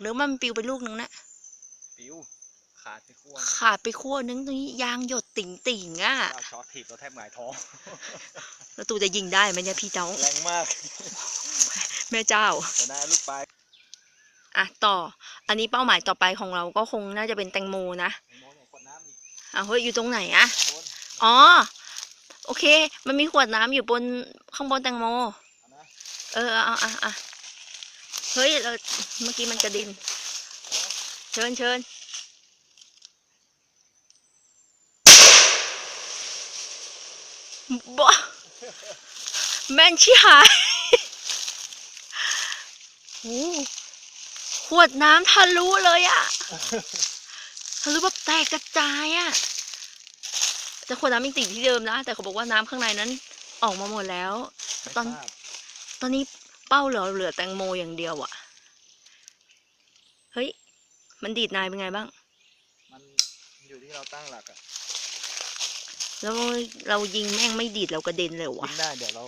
หรือมันปลิวไปลูกนึงนะปิวขาดไปขั้วขาดไปขั้วนึงตรงนี้ยางหยดติ่งติ่งๆอะเราช็อตถีบเราแทบหงายท้องแล้วตูจะยิงได้ไหมเนี่ยพี่เจ้าแรงมาก แม่เจ้าแต่ได้ลูกปลายอะต่อ อันนี้เป้าหมายต่อไปของเราก็คงน่าจะเป็นแตงโมนะไอ้โมเนี่ยกดน้ำอีกอะเฮ้ยอยู่ตรงไหนอะโดนอ๋อ โอเค มันมีขวดน้ำอยู่บนข้างบนแตงโม เอานะเออเอาอะอะ เฮ้ยเราเมื่อกี้มันกระดิน เชิญเชิญบ้าแม่นชิหายโอ้ขวดน้ำทะลุเลยอะทะลุแบบแตกกระจายอะแต่ขวดน้ำยังติดที่เดิมนะ แต่เขาบอกว่าน้ำข้างในนั้น ออกมาหมดแล้วไม่ตอนทราบตอนนี้ เป้าเหลือเหลือแตงโมอย่างเดียวอะเฮ้ย มันดีดนายเป็นไงบ้าง มันอยู่ที่เราตั้งหลักอะแล้วเรายิงแม่งไม่ดีดเรากระเด็นเลยยิวะงได้เดี๋ยวเรา